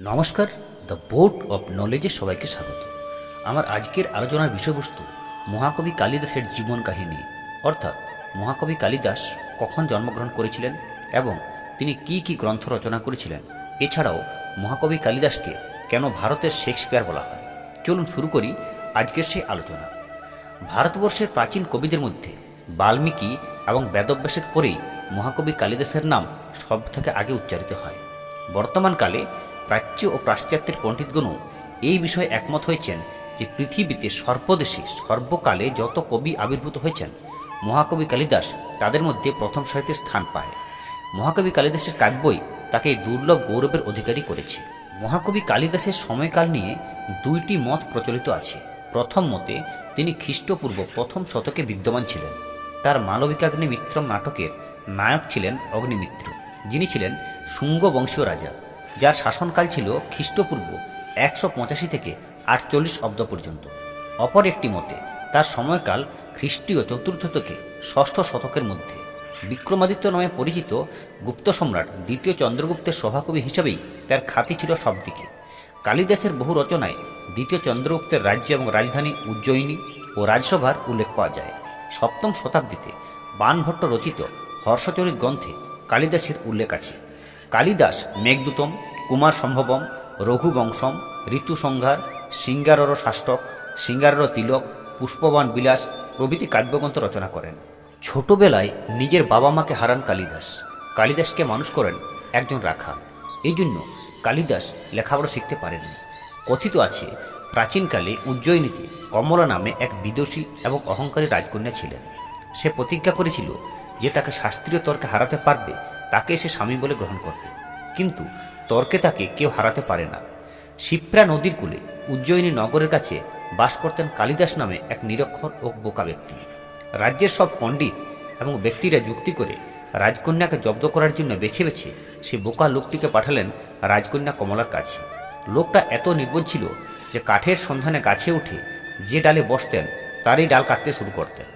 নমস্কার, the board of নলেজে সবাইকে স্বাগত। আমার আজকের আলোচনার বিষয়বস্তু, মহাকবি কালিদাসের জীবন কাহিনী। অর্থাৎ, মহাকবি কালিদাস কখন জন্মগ্রহণ করেছিলেন এবং তিনি কি কি গ্রন্থ রচনা করেছিলেন? এছাড়াও, মহাকবি কালিদাসকে কেন ভারতের শেক্সপিয়ার বলা হয়? চলুন শুরু করি আজকের সেই আলোচনা। ভারতবর্ষের প্রাচীন কবিদের মধ্যে বাল্মীকি এবং বেদব্যাসের পরেই মহাকবি কালিদাসের নাম সব থেকে আগে উচ্চারিত হয়। বর্তমানকালে প্রাচ্য ও পাশ্চাত্যের পণ্ডিতগণও এই বিষয়ে একমত হয়েছেন যে পৃথিবীতে সর্বদেশে সর্বকালে যত কবি আবির্ভূত হয়েছেন, মহাকবি কালিদাস তাদের মধ্যে প্রথম সারিতে স্থান পায়। মহাকবি কালিদাসের কাব্যই তাকে দুর্লভ গৌরবের অধিকারী করেছে। মহাকবি কালিদাসের সময়কাল নিয়ে দুইটি মত প্রচলিত আছে। প্রথম মতে, তিনি খ্রিস্টপূর্ব প্রথম শতকে বিদ্যমান ছিলেন। তার মালবিকাগ্নি মিত্রম নাটকের নায়ক ছিলেন অগ্নিমিত্র। যিনি ছিলেন শুঙ্গ বংশীয় রাজা। যার শাসনকাল ছিল খ্রিস্টপূর্ব একশো পঁচাশি থেকে আটচল্লিশ অব্দ পর্যন্ত। অপর একটি মতে, তার সময়কাল খ্রিস্টীয় চতুর্থ থেকে ষষ্ঠ শতকের মধ্যে। বিক্রমাদিত্য নামে পরিচিত গুপ্ত সম্রাট দ্বিতীয় চন্দ্রগুপ্তের সভাকবি হিসাবেই তার খ্যাতি ছিল সবদিকে। কালিদাসের বহু রচনায় দ্বিতীয় চন্দ্রগুপ্তের রাজ্য এবং রাজধানী উজ্জয়িনী ও রাজসভার উল্লেখ পাওয়া যায়। সপ্তম শতাব্দীতে বানভট্ট রচিত হর্ষচরিত গ্রন্থে কালিদাসের উল্লেখ আছে। কালিদাস, মেঘদূতম, কুমার সম্ভবম রঘুবংশম ঋতুসংহার সিঙ্গারর শাষ্টক, সিঙ্গারর তিলক, পুষ্পবান বিলাস প্রভৃতি কাব্যগ্রন্থ রচনা করেন। ছোটবেলায় নিজের বাবা মাকে হারান কালিদাস। কালিদাসকে মানুষ করেন একজন রাখা। এই জন্য কালিদাস লেখাপড়া শিখতে পারেননি। কথিত আছে, প্রাচীনকালে উজ্জয়িনীতে কমলা নামে এক বিদোষী এবং অহংকারী রাজকন্যা ছিলেন। সে প্রতিজ্ঞা করেছিল যে তাকে শাস্ত্রীয় তর্কে হারাতে পারবে তাকে সে স্বামী বলে গ্রহণ করবে। কিন্তু তর্কে তাকে কেউ হারাতে পারে না। শিপ্রা নদীর কূলে উজ্জয়িনী নগরের কাছে বাস করতেন কালিদাস নামে এক নিরক্ষর ও বোকা ব্যক্তি। রাজ্যের সব পণ্ডিত এবং ব্যক্তিরা যুক্তি করে রাজকন্যাকে জব্দ করার জন্য বেছে বেছে সে বোকা লোকটিকে পাঠালেন রাজকন্যা কমলার কাছে। লোকটা এত নির্বোধ ছিল যে কাঠের সন্ধানে গাছে উঠে যে ডালে বসতেন তারই ডাল কাটতে শুরু করতেন।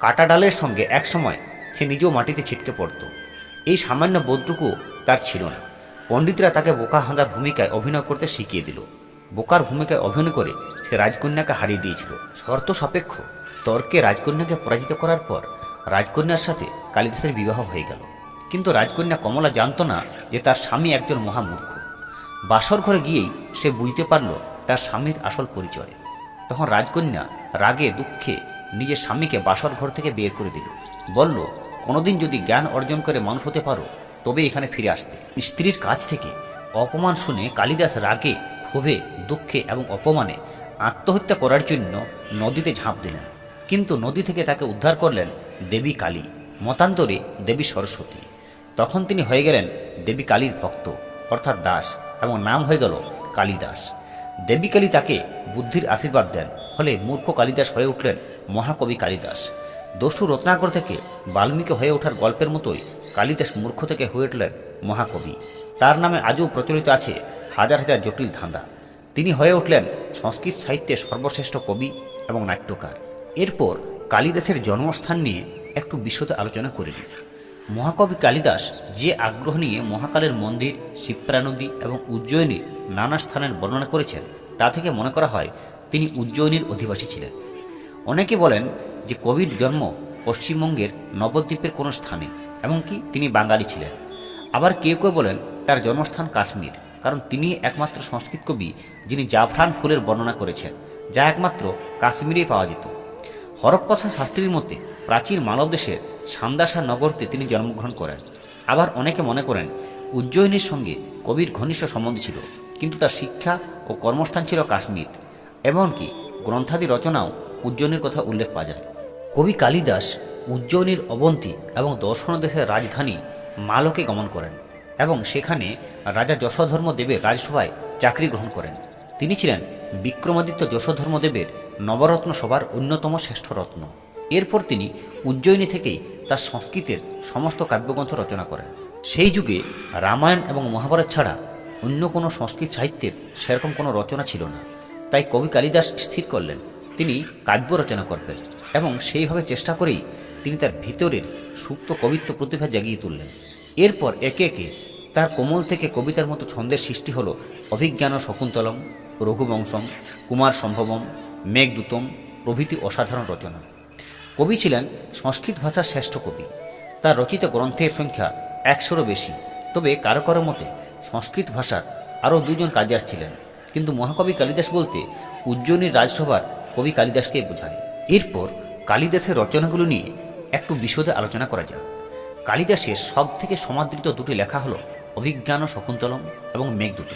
কাটা ডালের সঙ্গে এক সময় সে নিজেও মাটিতে ছিটকে পড়ত। এই সামান্য বোধটুকু তার ছিল না। পণ্ডিতরা তাকে বোকা হাঁদার ভূমিকায় অভিনয় করতে শিখিয়ে দিল। বোকার ভূমিকায় অভিনয় করে সে রাজকন্যাকে হারিয়ে দিয়েছিল। শর্ত সাপেক্ষ। তর্কে রাজকন্যাকে পরাজিত করার পর রাজকন্যার সাথে কালিদাসের বিবাহ হয়ে গেল। কিন্তু রাজকন্যা কমলা জানত না যে তার স্বামী একজন মহামূর্খ। বাসর ঘরে গিয়েই সে বুঝতে পারল তার স্বামীর আসল পরিচয়। তখন রাজকন্যা রাগে দুঃখে নিজের স্বামীকে বাসর ঘর থেকে বের করে দিল। বলল কোনোদিন যদি জ্ঞান অর্জন করে মানুষ হতে পারো, তবে এখানে ফিরে আসবে। স্ত্রীর কাছ থেকে অপমান শুনে কালিদাস রাগে, ক্ষোভে, দুঃখে এবং অপমানে আত্মহত্যা করার জন্য নদীতে ঝাঁপ দিলেন। কিন্তু নদী থেকে তাকে উদ্ধার করলেন দেবী কালী, মতান্তরে দেবী সরস্বতী। তখন তিনি হয়ে গেলেন দেবী কালীর ভক্ত, অর্থাৎ দাস, এবং নাম হয়ে গেল কালিদাস। দেবী কালী তাকে বুদ্ধির আশীর্বাদ দেন, ফলে মূর্খ কালিদাস হয়ে উঠলেন মহাকবি কালিদাস। দস্যু রত্নাকর থেকে বাল্মীকি হয়ে ওঠার গল্পের মতোই কালিদাস মূর্খ থেকে হয়ে উঠলেন মহাকবি। তার নামে আজও প্রচলিত আছে হাজার হাজার জটিল ধাঁধা তিনি হয়ে উঠলেন সংস্কৃত সাহিত্যের সর্বশ্রেষ্ঠ কবি এবং নাট্যকার। এরপর কালিদাসের জন্মস্থান নিয়ে একটু বিশদে আলোচনা করে মহাকবি কালিদাস যে আগ্রহ নিয়ে মহাকালের মন্দির শিপ্রা নদী এবং উজ্জয়িনীর নানা স্থানের বর্ণনা করেছেন, তা থেকে মনে করা হয় তিনি উজ্জয়িনীর অধিবাসী ছিলেন। অনেকে বলেন যে কবির জন্ম পশ্চিমবঙ্গের নবদ্বীপের কোনো স্থানে, এমনকি তিনি বাঙালি ছিলেন। আবার কেউ কেউ বলেন তার জন্মস্থান কাশ্মীর, কারণ তিনি একমাত্র সংস্কৃত কবি যিনি জাফরান ফুলের বর্ণনা করেছেন, যা একমাত্র কাশ্মীরেই পাওয়া যেত। হরপ্পথা শাস্ত্রীর মতে প্রাচীন মানব দেশের সান্দাসা নগরতে তিনি জন্মগ্রহণ করেন। আবার অনেকে মনে করেন উজ্জয়িনীর সঙ্গে কবির ঘনিষ্ঠ সম্বন্ধ ছিল, কিন্তু তার শিক্ষা ও কর্মস্থান ছিল কাশ্মীর। এমনকি গ্রন্থাদি রচনাও উজ্জয়িনীর কথা উল্লেখ পাওয়া যায়। কবি কালিদাস উজ্জয়িনীর অবন্তী এবং দর্শন দেশের রাজধানী মালকে গমন করেন এবং সেখানে রাজা যশোধর্ম দেবের রাজসভায় চাকরি গ্রহণ করেন। তিনি ছিলেন বিক্রমাদিত্য যশোধর্মদেবের নবরত্ন সভার অন্যতম শ্রেষ্ঠ রত্ন। এরপর তিনি উজ্জয়িনী থেকেই তার সংস্কৃতের সমস্ত কাব্যগ্রন্থ রচনা করেন। সেই যুগে রামায়ণ এবং মহাভারত ছাড়া অন্য কোনো সংস্কৃত সাহিত্যের সেরকম কোনো রচনা ছিল না। তাই কবি কালিদাস স্থির করলেন। তিনি কাব্য রচনা করবেন। এবং সেইভাবে চেষ্টা করেই তিনি তার ভিতরের সুপ্ত কবিত্ব প্রতিভা জাগিয়ে তুললেন। এরপর একে একে তার কোমল থেকে কবিতার মতো ছন্দের সৃষ্টি হলো অভিজ্ঞান শকুন্তলম, রঘুবংশম, কুমার সম্ভবম, মেঘদূতম প্রভৃতি অসাধারণ রচনা। কবি ছিলেন সংস্কৃত ভাষার শ্রেষ্ঠ কবি। তার রচিত গ্রন্থের সংখ্যা একশোরও বেশি। তবে কারও কারও মতে সংস্কৃত ভাষার আরও দুজন কাজিয়ার ছিলেন। কিন্তু মহাকবি কালিদাস বলতে উজ্জয়িনীর রাজসভার কবি কালিদাসকেই বোঝায়। এরপর কালিদাসের রচনাগুলো নিয়ে একটু বিশদে আলোচনা করা যাক। কালিদাসের সব থেকে সমাদৃত দুটি লেখা হলো অভিজ্ঞান শকুন্তলম এবং মেঘদূত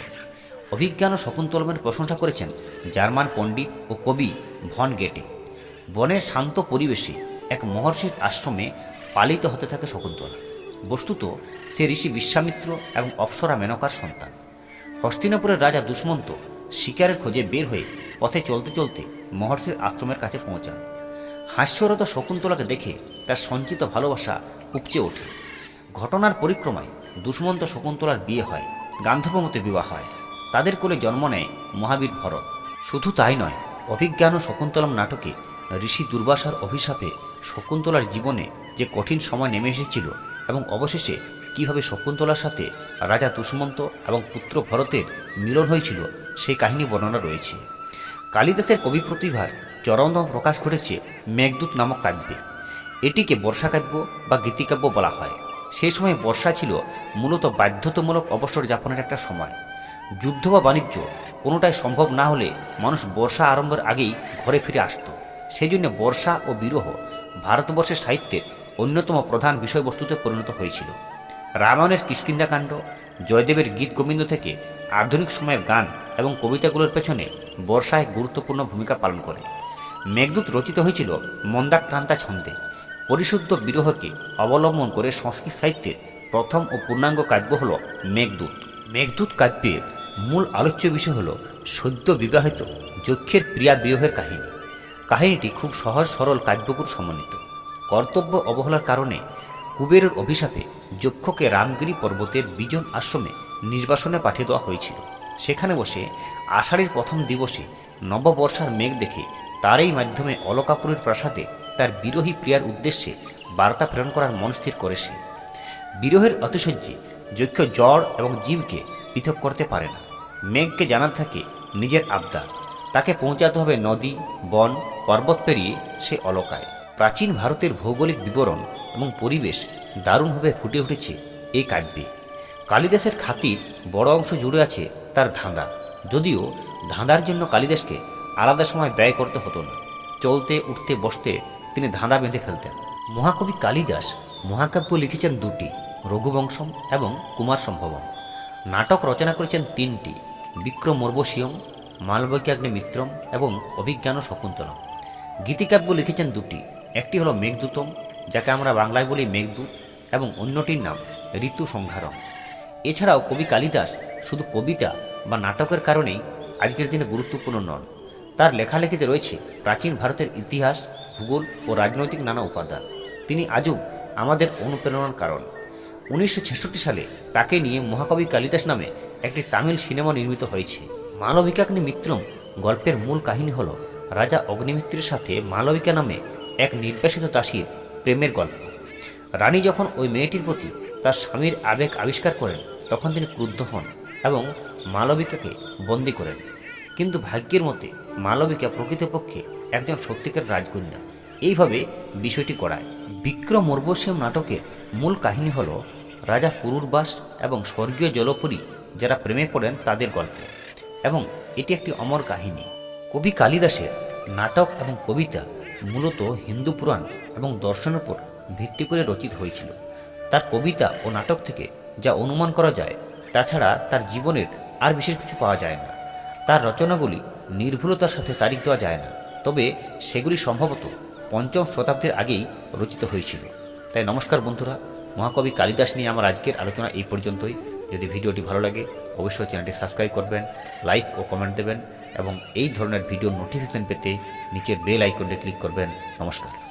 অভিজ্ঞান শকুন্তলমের প্রশংসা করেছেন জার্মান পণ্ডিত ও কবি ভন গেটে। বনের শান্ত পরিবেশে এক মহর্ষির আশ্রমে পালিত হতে থাকে শকুন্তলা। বস্তুত সে ঋষি বিশ্বামিত্র এবং অপ্সরা মেনকার সন্তান। হস্তিনাপুরের রাজা দুষ্মন্ত শিকারের খোঁজে বের হয়ে পথে চলতে চলতে মহর্ষির আশ্রমের কাছে পৌঁছান। হাস্যরত শকুন্তলাকে দেখে তার সঞ্চিত ভালোবাসা উপচে ওঠে। ঘটনার পরিক্রমায় দুষ্মন্ত শকুন্তলার বিয়ে হয় গান্ধর্বমতে বিবাহ হয়। তাদের কোলে জন্ম নেয় মহাবীর ভরত। শুধু তাই নয়, অভিজ্ঞান ও শকুন্তলম নাটকে ঋষি দুর্বাসার অভিশাপে শকুন্তলার জীবনে যে কঠিন সময় নেমে এসেছিল এবং অবশেষে কীভাবে শকুন্তলার সাথে রাজা দুষ্মন্ত এবং পুত্র ভরতের মিলন হয়েছিল, সেই কাহিনী বর্ণনা রয়েছে। কালিদাসের কবি প্রতিভার চরমদম প্রকাশ ঘটেছে মেঘদূত নামক কাব্যে। এটিকে বর্ষাকাব্য বা গীতিকাব্য বলা হয়। সেই সময় বর্ষা ছিল মূলত বাধ্যতামূলক অবসর যাপনের একটা সময়। যুদ্ধ বা বাণিজ্য কোনোটাই সম্ভব না হলে মানুষ বর্ষা আরম্ভের আগেই ঘরে ফিরে আসত। সেই জন্য বর্ষা ও বিরহ ভারতবর্ষের সাহিত্যের অন্যতম প্রধান বিষয়বস্তুতে পরিণত হয়েছিল। রামায়ণের কিষ্কিন্দাকাণ্ড জয়দেবের গীত গোবিন্দ থেকে আধুনিক সময়ের গান এবং কবিতাগুলোর পেছনে বর্ষা এক গুরুত্বপূর্ণ ভূমিকা পালন করে। মেঘদূত রচিত হয়েছিল মন্দাক্রান্তা ছন্দে। পরিশুদ্ধ বিরহকে অবলম্বন করে সংস্কৃত সাহিত্যের প্রথম ও পূর্ণাঙ্গ কাব্য হল মেঘদূত। মেঘদূত কাব্যের মূল আলোচ্য বিষয় হল সদ্য বিবাহিত যক্ষের প্রিয়া বিরহের কাহিনী। কাহিনীটি খুব সহজ সরল কাব্যগুর সমন্বিত। কর্তব্য অবহেলার কারণে কুবেরের অভিশাপে যক্ষকে রামগিরি পর্বতের বিজন আশ্রমে নির্বাসনে পাঠিয়ে দেওয়া হয়েছিল। সেখানে বসে আষাঢ়ের প্রথম দিবসে নববর্ষার মেঘ দেখে তারই মাধ্যমে অলকাপুরের প্রাসাদে তার বিরোহী প্রিয়ার উদ্দেশ্যে বার্তা প্রেরণ করার মন স্থির করে সে বিরহের অতিশয্যে যক্ষ জড় এবং জীবকে পৃথক করতে পারে না। মেঘকে জানার থাকে নিজের আবদার। তাকে পৌঁছাতে হবে নদী, বন, পর্বত পেরিয়ে সে অলকায়। প্রাচীন ভারতের ভৌগোলিক বিবরণ এবং পরিবেশ দারুণভাবে ফুটে উঠেছে এই কাব্যে। কালিদাসের খাতির বড় অংশ জুড়ে আছে তার ধাঁধা। যদিও ধাঁধার জন্য কালিদাসকে আলাদা সময় ব্যয় করতে হতো না। চলতে, উঠতে, বসতে তিনি ধাঁধা বেঁধে ফেলতেন। মহাকবি কালিদাস মহাকাব্য লিখেছেন দুটি, রঘুবংশম এবং কুমার সম্ভবম নাটক রচনা করেছেন তিনটি বিক্রম মর্বশিয়ম মালবৈকাগ্নি মিত্রম এবং অভিজ্ঞান শকুন্তলম। গীতিকাব্য লিখেছেন দুটি, একটি হলো মেঘদূতম, যাকে আমরা বাংলায় বলি মেঘদূত, এবং অন্যটির নাম ঋতু সংহারম এছাড়াও কবি কালিদাস শুধু কবিতা বা নাটকের কারণেই আজকের দিনে গুরুত্বপূর্ণ নন। তার লেখালেখিতে রয়েছে প্রাচীন ভারতের ইতিহাস, ভূগোল ও রাজনৈতিক নানা উপাদান। তিনি আজও আমাদের অনুপ্রেরণার কারণ। উনিশশো ছেষট্টি সালে তাকে নিয়ে মহাকবি কালিদাস নামে একটি তামিল সিনেমা নির্মিত হয়েছে। মালবিকাগ্নি মিত্রম গল্পের মূল কাহিনী হল রাজা অগ্নিমিত্রের সাথে মালবিকা নামে এক নির্বাসিত দাসীর প্রেমের গল্প। রানী যখন ওই মেয়েটির প্রতি তার স্বামীর আবেগ আবিষ্কার করেন, তখন তিনি ক্রুদ্ধ হন। এবং মালবিকাকে বন্দি করেন। কিন্তু ভাগ্যের মতে মালবিকা প্রকৃতপক্ষে একজন সত্যিকার রাজকন্যা। এইভাবে বিষয়টি করায় বিক্রম মর্বসীয় নাটকের মূল কাহিনী হল রাজা পুরুরবাস এবং স্বর্গীয় জলপুরী যারা প্রেমে পড়েন তাদের গল্প। এবং এটি একটি অমর কাহিনী। কবি কালিদাসের নাটক এবং কবিতা মূলত হিন্দু পুরাণ এবং দর্শনের উপর ভিত্তি করে রচিত হয়েছিল। তার কবিতা ও নাটক থেকে যা অনুমান করা যায় তাছাড়া তার জীবনের আর বিশেষ কিছু পাওয়া যায় না। তার রচনাগুলি নির্ভুলতার সাথে তারিখ দেওয়া যায় না। তবে সেগুলি সম্ভবত পঞ্চম শতাব্দীর আগেই রচিত হয়েছিল। তাই নমস্কার বন্ধুরা, মহাকবি কালিদাস নিয়ে আমার আজকের আলোচনা এই পর্যন্তই। যদি ভিডিওটি ভালো লাগে, অবশ্যই চ্যানেলটি সাবস্ক্রাইব করবেন, লাইক ও কমেন্ট দেবেন এবং এই ধরনের ভিডিও নোটিফিকেশন পেতে নিচের বেল আইকনটি ক্লিক করবেন। নমস্কার।